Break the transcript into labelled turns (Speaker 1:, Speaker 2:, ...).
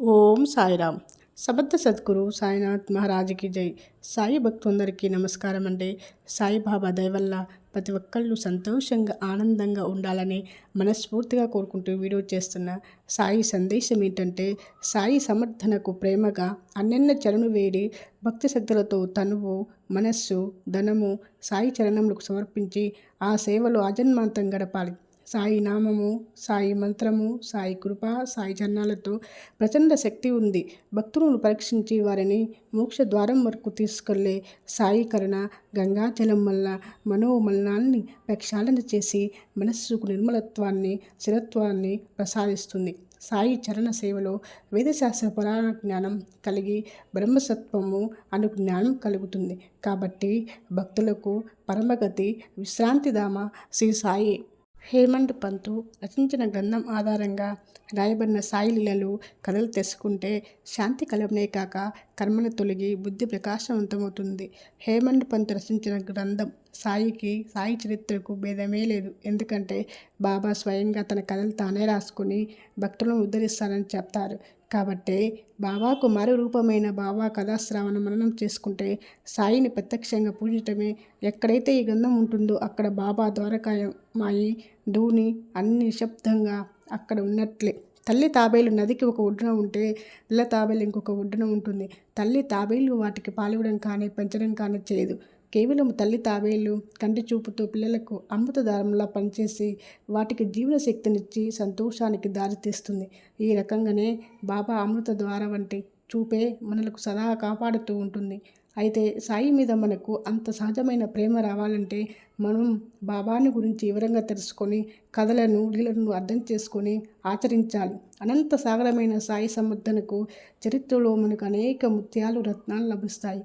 Speaker 1: ఓం సాయిరామ్. సమర్థ సద్గురు సాయినాథ్ మహారాజుకి జై. సాయి భక్తులందరికీ నమస్కారం అండి. సాయిబాబా దయవల్ల ప్రతి ఒక్కళ్ళు సంతోషంగా ఆనందంగా ఉండాలని మనస్ఫూర్తిగా కోరుకుంటూ వీడియో చేస్తున్న సాయి సందేశం ఏంటంటే సాయి సమర్థనకు ప్రేమగా అన్నెన్న చరణు వేడి భక్తి శ్రద్ధలతో తనువు మనస్సు ధనము సాయి చరణములకు సమర్పించి ఆ సేవలో అజన్మాంతం గడపాలి. సాయి నామము సాయి మంత్రము సాయి కృప సాయి జన్నాలతో ప్రచండ శక్తి ఉంది. భక్తులను పరీక్షించి వారిని మోక్ష ద్వారం వరకు తీసుకెళ్ళే సాయికరణ గంగాజలం వల్ల మనోమలనాల్ని ప్రక్షాళన చేసి మనస్సుకు నిర్మలత్వాన్ని స్థిరత్వాన్ని ప్రసాదిస్తుంది. సాయి చరణ సేవలో వేదశాస్త్ర పురాణ జ్ఞానం కలిగి బ్రహ్మసత్వము అను జ్ఞానం కలుగుతుంది. కాబట్టి భక్తులకు పరమగతి విశ్రాంతిధామ శ్రీ సాయి. హేమంత్ పంతు రచించిన గ్రంథం ఆధారంగా రాయబడిన సాయి లీలలు కథలు తెచ్చుకుంటే శాంతి కలవనే కాక కర్మను తొలగి బుద్ధి ప్రకాశవంతమవుతుంది. హేమంత్ పంత్ రచించిన గ్రంథం సాయికి సాయి చరిత్రకు భేదమే లేదు. ఎందుకంటే బాబా స్వయంగా తన కథలు తానే రాసుకుని భక్తులను ఉద్ధరిస్తారని చెప్తారు. కాబట్టి బాబాకు మరో రూపమైన బాబా కథాశ్రావణ మననం చేసుకుంటే సాయిని ప్రత్యక్షంగా పూజించటమే ఎక్కడైతే ఈ గ్రంథం ఉంటుందో అక్కడ బాబా ద్వారకాయ మాయి ధూని అన్ని నిశ్శబ్దంగా అక్కడ ఉన్నట్లే. తల్లి తాబేలు నదికి ఒక ఒడ్డున ఉంటే పిల్ల తాబేలు ఇంకొక ఒడ్డున ఉంటుంది. తల్లి తాబేలు వాటికి పాలివ్వడం కానీ పెంచడం కానీ చేయదు. కేవలం తల్లి తాబేలు కంటి చూపుతో పిల్లలకు అమృతధారంలా పనిచేసి వాటికి జీవన శక్తినిచ్చి సంతోషానికి దారితీస్తుంది ఈ రకంగానే బాబా అమృత ద్వారా వంటి చూపే మనలకు సదా కాపాడుతూ ఉంటుంది. అయితే సాయి మీద మనకు అంత సహజమైన ప్రేమ రావాలంటే మనం బాబాని గురించి వివరంగా తెలుసుకొని కథలను లీలను అర్థం చేసుకొని ఆచరించాలి. అనంత సాగరమైన సాయి సమర్థనకు చరిత్రలో మనకు అనేక ముత్యాలు రత్నాలు లభిస్తాయి.